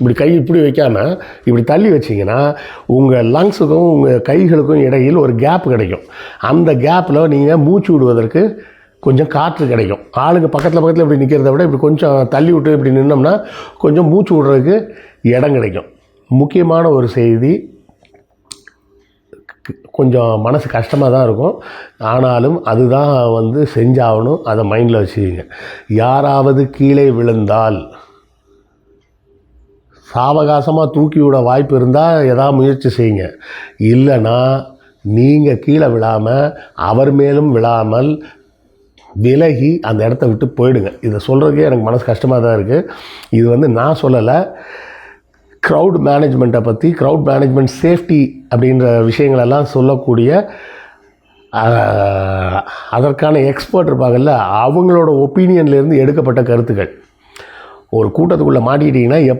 இப்படி கை இப்படி வைக்காமல் இப்படி தள்ளி வச்சிங்கன்னா உங்கள் லங்ஸுக்கும் உங்கள் கைகளுக்கும் இடையில் ஒரு கேப் கிடைக்கும். அந்த கேப்பில் நீங்கள் மூச்சு விடுவதற்கு கொஞ்சம் காற்று கிடைக்கும். ஆளுங்க பக்கத்தில் பக்கத்தில் இப்படி நிற்கிறத விட இப்படி கொஞ்சம் தள்ளி விட்டு இப்படி நின்னோம்னா கொஞ்சம் மூச்சு விடுறதுக்கு இடம் கிடைக்கும். முக்கியமான ஒரு செய்தி கொஞ்சம் மனசு கஷ்டமாக தான் இருக்கும். ஆனாலும் அதுதான் வந்து செஞ்சாகணும். அதை மைண்டில் வச்சுக்கிங்க. யாராவது கீழே விழுந்தால் சாவகாசமாக தூக்கி விட வாய்ப்பு இருந்தால் எதாவது முயற்சி செய்யுங்க. இல்லைன்னா நீங்கள் கீழே விழாமல் அவர் மேலும் விழாமல் விலகி அந்த இடத்த விட்டு போயிடுங்க. இதை சொல்கிறதுக்கே எனக்கு மனசு கஷ்டமாக தான் இருக்குது இது வந்து நான் சொல்லலை க்ரௌட் மேனேஜ்மெண்ட்டை பற்றி க்ரௌட் மேனேஜ்மெண்ட் சேஃப்டி அப்படின்ற விஷயங்களெல்லாம் சொல்லக்கூடிய அதற்கான எக்ஸ்பர்ட் இருப்பாங்கல்ல அவங்களோட ஒப்பீனியன்லேருந்து எடுக்கப்பட்ட கருத்துக்கள். ஒரு கூட்டத்துக்குள்ளே மாட்டிக்கிட்டிங்கன்னா எப்